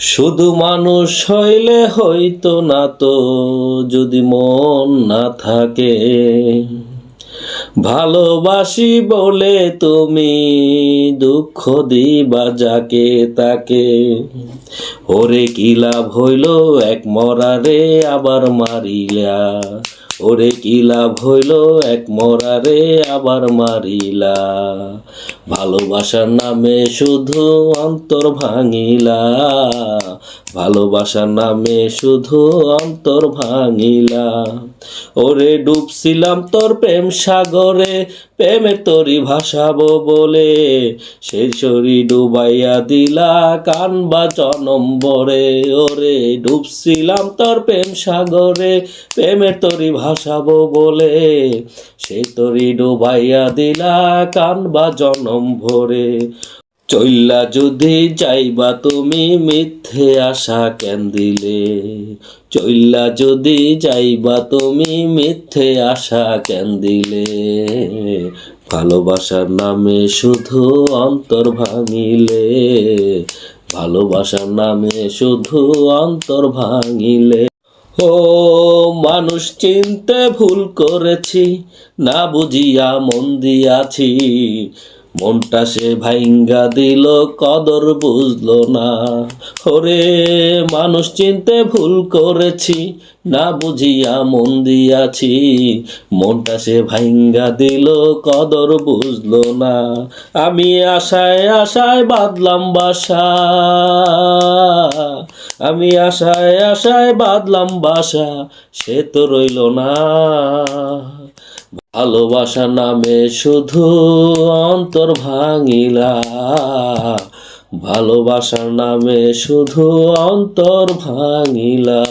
শুধু মানুষ হইলে হইতো না তো, যদি মন না থাকে। ভালোবাসি বলে তুমি দুঃখ দিবা যাকে তাকে। ওরে কি লাভ হইল এক মরারে আবার মারিলা? ওরে কি লাভ হইল এক মরারে আবার মারিলা? ভালোবাসার নামে শুধু অন্তর ভাঙিলা। ভালোবাসার নামে শুধু অন্তর ভাঙিলা। ওরে ডুবছিলাম তোর প্রেম সাগরে প্রেমে তরি ভাসাবো বলে সেই শরী ডুবাইয়া দিলা কান বা জনম্বরে ওরে ডুবছিলাম তোর প্রেম সাগরে প্রেমের তরি ভাসাবো বলে সেই তরি ডুবাইয়া দিলা কান বা জনম ভরে। চইল্লা যদি যাইবা তুমি মিথ্যে আশা কেন দিলে? চইল্লা যদি যাইবা তুমি মিথ্যে আশা কেন দিলে? ভালোবাসার নামে শুধু অন্তর ভাঙিলে। ভালোবাসার নামে শুধু অন্তর ভাঙিলে। ও মানুষ, চিনতে ভুল করেছি, না বুঝিয়া মন দিয়াছি। মনটা সে ভাইঙ্গা দিল, কদর বুঝলো না। ওরে মানুষ, চিনতে ভুল করেছি, না বুঝিয়া মন দিয়াছি। মনটা সে ভাইঙ্গা দিল, কদর বুঝলো না। আমি আশায় আশায় বাদলাম বাসা। আমি আশায় আশায় বাদলাম বাসা, সে তো রইল না। ভালোবাসা নামে শুধু অন্তর ভাঙিলা। ভালোবাসার নামে শুধু অন্তর ভাঙিলা।